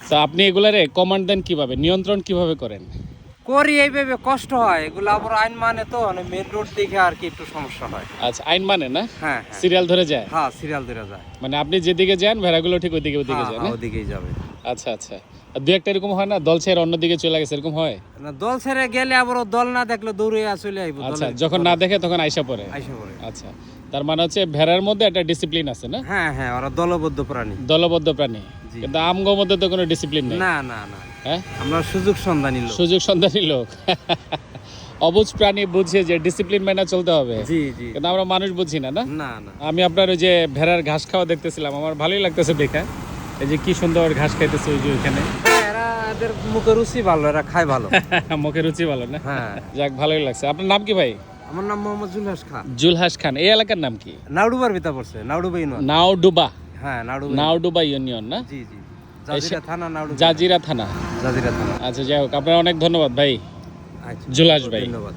তো আপনি এগুলারে কমান্ড দেন কীভাবে? নিয়ন্ত্রণ কীভাবে করেন? করি এইভাবে কষ্ট হয়। এগুলো আবার আইন মানে তো মেন রোড দেখে আর কি একটু সমস্যা হয়। আচ্ছা আইন মানে না? হ্যাঁ হ্যাঁ। সিরিয়াল ধরে যায়? হ্যাঁ সিরিয়াল ধরে যায়। মানে আপনি যেদিকে যান ভেড়াগুলো ঠিক ওইদিকে ওইদিকে হ্যাঁ, যায় হ্যাঁ, না? ওদিকেই যাবে। আচ্ছা আচ্ছা। আর দু একটা এরকম হয় না? দল ছেড়ে অন্যদিকে চলে গেছে এরকম হয়? না, দল ছেড়ে গেলে আবার ও দল না দেখলে দৌড়ে চলে আইব আচ্ছা যখন না দেখে তখন আইসা পড়ে। আইসা পড়ে। আচ্ছা তার মানে হচ্ছে ভেড়ার মধ্যে একটা ডিসিপ্লিন আছে না? হ্যাঁ হ্যাঁ ওরা দলবদ্ধ প্রাণী। দলবদ্ধ প্রাণী। কিন্তু আমগো মধ্যে তো কোনো ডিসিপ্লিন নেই। না না না। হ্যাঁ? আমরা সুযোগ সন্ধানী লোক। সুযোগ সন্ধানী লোক। অবুজ প্রাণী বুঝছে যে ডিসিপ্লিন মেনে চলতে হবে। জি জি। কিন্তু আমরা মানুষ বুঝি না না? না আমি আপনার ওই যে ভেড়ার ঘাস খাওয়া দেখতেছিলাম আমার ভালোই লাগতেছে দেখা। এই যে কি সুন্দর ঘাস খাইতেছে ওই যে ওইখানে। হ্যাঁ, এরা এদের মুখে রুচি ভালো এরা খায় ভালো। মুখে রুচি ভালো না? হ্যাঁ। যাক ভালোই লাগছে। আপনার নাম কি ভাই? আমার নাম মোহাম্মদ জুলহাস খান। জুলহাস খান। এই এলাকার নাম কি? নাউডুবার ভিতর পড়ছে নাউডুবা ইউনিয়ন। নাওডুবা। হ্যাঁ নাউডুবা নাওডুবা ইউনিয়ন না? জি জি। জাজিরা থানা জাজিরা থানা। আচ্ছা যাই হোক আপনার অনেক ধন্যবাদ ভাই। জুলাস জুলহাস ভাই। ধন্যবাদ।